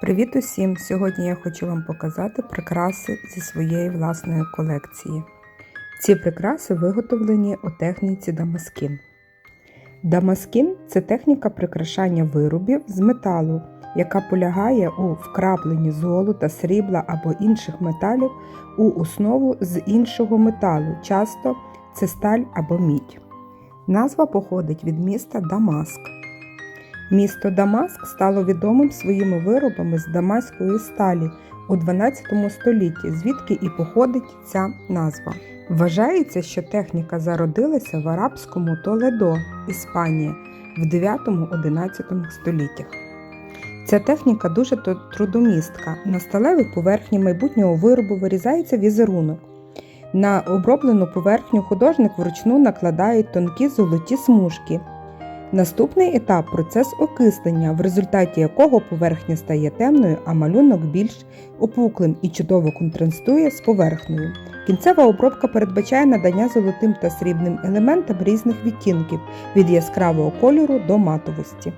Привіт усім! Сьогодні я хочу вам показати прикраси зі своєї власної колекції. Ці прикраси виготовлені у техніці Дамаскін. Дамаскін це техніка прикрашання виробів з металу, яка полягає у вкрапленні золота, срібла або інших металів у основу з іншого металу, часто це сталь або мідь. Назва походить від міста Дамаск. Місто Дамаск стало відомим своїми виробами з дамаської сталі у 12 столітті, звідки і походить ця назва. Вважається, що техніка зародилася в арабському Толедо, Іспанія, в 9-11 століттях. Ця техніка дуже трудомістка. На сталевій поверхні майбутнього виробу вирізається візерунок. На оброблену поверхню художник вручну накладає тонкі золоті смужки. Наступний етап процес окислення, в результаті якого поверхня стає темною, а малюнок більш опуклим і чудово контрастує з поверхнею. Кінцева обробка передбачає надання золотим та срібним елементам різних відтінків від яскравого кольору до матовості.